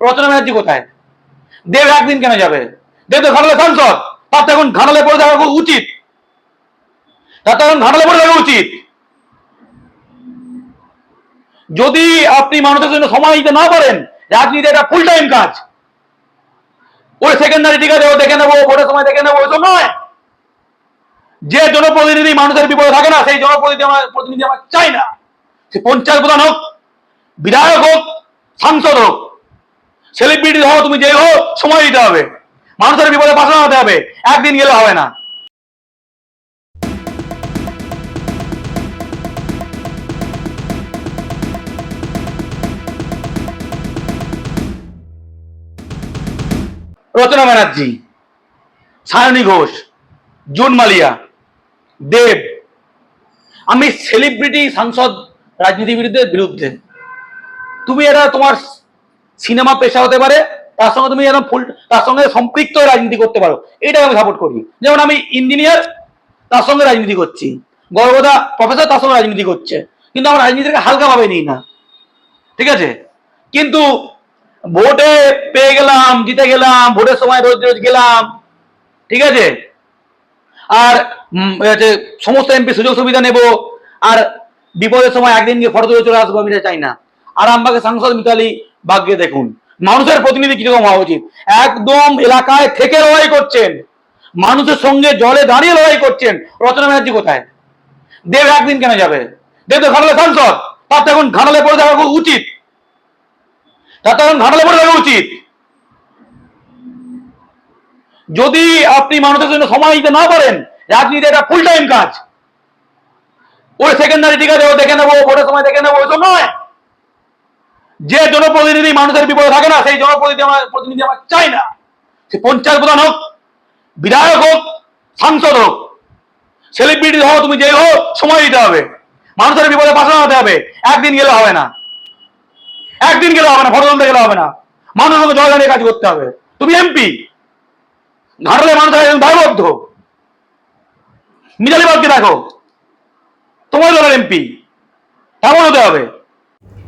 রচনা ব্যানার্জি কোথায়? দেব একদিন কেন যাবে? দেব তো ঘাটালে সাংসদ তার তো এখন ঘাটালে পড়ে থাকা উচিত। তার তো এখন ঘাটালে পড়ে থাকা উচিত। যদি আপনি মানুষের জন্য সময় দিতে না পারেন, রাজনীতি একটা ফুল টাইম কাজ। ওই সেকেন্ডারি আছে ও দেখে নেব, ভোটের সময় দেখে নেব ওইসব নয়। যে জনপ্রতিনিধি মানুষের বিপদে থাকে না, সেই জনপ্রতিনিধি আমার প্রতিনিধি আমার চাই না। সে পঞ্চায়েত প্রধান হোক, বিধায়ক হোক, সাংসদ হোক সেলিব্রিটি হও, তুমি যে হোক, সময় দিতে হবে। মানুষের বিপদে পাশে হতে হবে। একদিন গেলে হবে না। রচনা ব্যানার্জি, সায়নী ঘোষ, জুন মালিয়া, দেব। আমি সেলিব্রিটি সাংসদ রাজনীতিবিদদের বিরুদ্ধে। তুমি এটা তোমার সিনেমা পেশা হতে পারে, তার সঙ্গে তুমি এরকম ফুল তার সঙ্গে সম্পৃক্ত রাজনীতি করতে পারো। এটাকে আমি সাপোর্ট করি। যেমন আমি ইঞ্জিনিয়ার তার সঙ্গে রাজনীতি করছি। গর্বদা প্রফেসর তার সঙ্গে রাজনীতি করছে। কিন্তু আমার রাজনীতিকে হালকাভাবে নিই না। ঠিক আছে? কিন্তু ভোটে পেয়ে গেলাম, জিতে গেলাম, ভোটের সময় রোজ রোজ গেলাম। ঠিক আছে? আর সমস্ত এমপি সুযোগ সুবিধা নেব। আর বিপদের সময় একদিন গিয়ে ফটো তুলে চলে আসব, আমি চাই না। আর আরামবাগের সাংসদ মিতালি বাগকে দেখুন, মানুষের প্রতিনিধি কীরকম হওয়া উচিত? একদম এলাকায় থেকে লড়াই করছেন, মানুষের সঙ্গে জলে দাঁড়িয়ে লড়াই করছেন, রচনা ব্যানার্জি কোথায়? দেব একদিন কেন যাবে? দেব তো ঘাটালে সাংসদ, তার তো এখন ঘাটালে পড়ে খুব উচিত। তার তো এখন ঘাটালে পড়ে থাকা উচিত। যদি আপনি মানুষের জন্য সময় দিতে না পারেন, রাজনীতি একটা ফুল টাইম কাজ। ওই সেকেন্ডারি আছে ও দেখে নেব, ভোটের সময় দেখে নেব ওইসব নয়। যে জনপ্রতিনিধি মানুষের বিপদে থাকে না, সেই জনপ্রতিনিধি আমার প্রতিনিধি আমার চাই না। সে পঞ্চায়েত প্রধান হোক, বিধায়ক হোক, সাংসদ হোক সেলিব্রিটি হও, তুমি যে হোক, সময় দিতে হবে। মানুষের বিপদে পাশে হতে হবে। একদিন গেলে হবে না। একদিন গেলে হবে না ফটো তুলতে গেলে হবে না। মানুষের সঙ্গে জয় কাজ করতে হবে। তুমি এমপি ঘাটালে মানুষ দায়বদ্ধ। মিতালি বাগকে দেখো। তোমার দলের এমপি কেমন হতে হবে।